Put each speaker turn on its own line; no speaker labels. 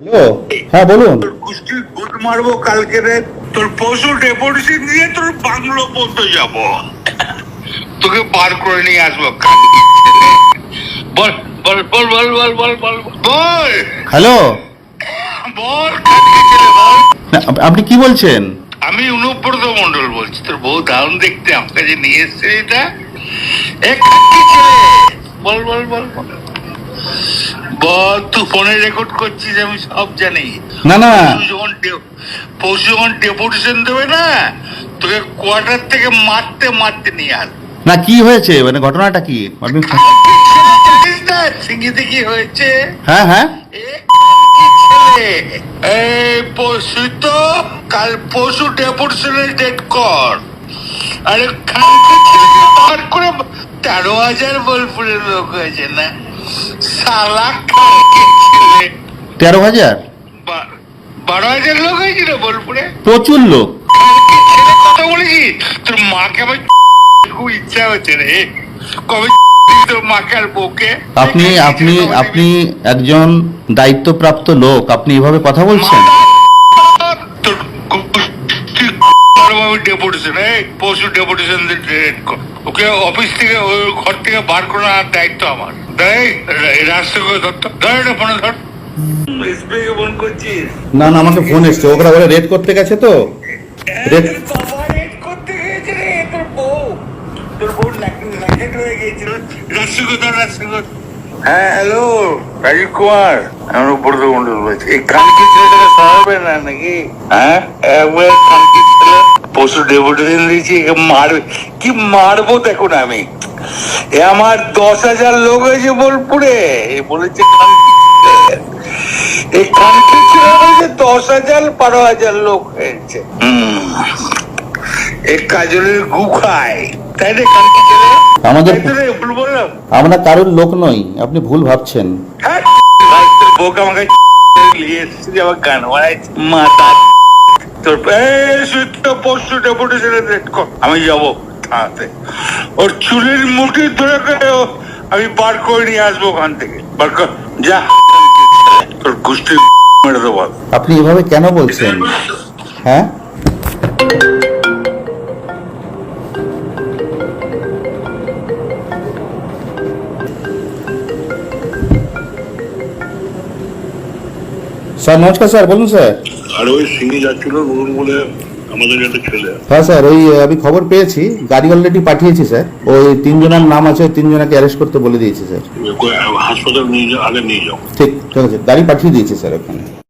Hello? হ্যাঁ বলুন।
মারবো কালকে রে তোর পশু ডেপুটেশন দিয়ে তোর বাংলো যাব। তোকে পার করে নিয়ে আসব বল বল বল বল বল বল বল বল।
হ্যালো?
বল
আপনি কি বলছেন?
আমি অনুব্রত মন্ডল বলছি। তোর বউ দারুণ দেখতে আমার কাছে নিয়ে এসছে এটা। বল বল বল বল। তুই ফোনে রেকর্ড করছিস আমি সব জানি।
না না।
যখন পরশু যখন ডেপুটেশন দেবে না তোকে কোয়ার্টার থেকে মারতে মারতে নিয়ে আস।
না কি হয়েছে? মানে ঘটনাটা কি? আপনি
সিঙ্গিতে কি হয়েছে?
হ্যাঁ হ্যাঁ?
এই পরশু তো কাল পরশু ডেপুটেশনের ডেট কর। আরে খানকে ছেলেকে বার করে তেরো হাজার বোলপুরের লোক হয়েছে না? সালা
তেরো হাজার?
বারো হাজার লোক হয়েছিল বোলপুরে?
প্রচুর লোক।
কথা বলেছি। তোর মাকে আমার খুব ইচ্ছা হচ্ছে রে। কবে
আপনি আপনি আপনি একজন দায়িত্বপ্রাপ্ত লোক। আপনি এভাবে কথা বলছেন?
তোর ডেপুটেশন এই পশু ডেপুটেশন ওকে অফিস থেকে ঘর থেকে বার করার দায়িত্ব আমার।
না না আমাকে ফোন এসছে। ওরা ওরা রেড করতে গেছে তো। রেড
রেড করতে গিয়েছে রে তোর বউ। তোর বউ ল্যাকেট হয়ে গিয়েছিল। হ্যাঁ হ্যালো রাজীব কুমার। মন্ডল বলছি। এই কানকি ছেলেটাকে সরাবে না নাকি? হ্যাঁ? একবার কানকি ছেলে পশু ডেপুটেশন দিয়েছি মারবে। কি মারবো দেখুন আমি। এ আমার দশ হাজার লোক হয়েছে বোলপুরে। বলেছে এই দশ হাজার বারো হাজার লোক হয়েছে। এই কাজলের গু খায়। তাই রে
আমাদের-
ভুল বললাম।
আমরা কারোর লোক নই আপনি ভুল ভাবছেন।
হ্যাঁ, ভাই, আমাকে নিয়ে আমার গান। মাথা তোর পরশু ডেপুটেশনে আমি যাব। থানাতে ওর চুলের মুঠি ধরে করে ও- আমি বার করে নিয়ে আসব ওখান থেকে বার কর যা তোর গোষ্ঠী মেরে দেবো
আপনি এভাবে কেন বলছেন হ্যাঁ স্যার নমস্কার স্যার বলুন স্যার
আর ওই সিঙ্গি যাচ্ছিল বলুন বলে আমাদের একটা ছেলে
হ্যাঁ স্যার ওই আমি খবর পেয়েছি। গাড়ি অলরেডি পাঠিয়েছি স্যার। ওই তিনজনের নাম আছে ওই তিনজনকে অ্যারেস্ট করতে বলে দিয়েছি স্যার।
হাসপাতাল নিয়ে যাও আগে নিয়ে যাও।
ঠিক ঠিক আছে। গাড়ি পাঠিয়ে দিয়েছি স্যার ওখানে।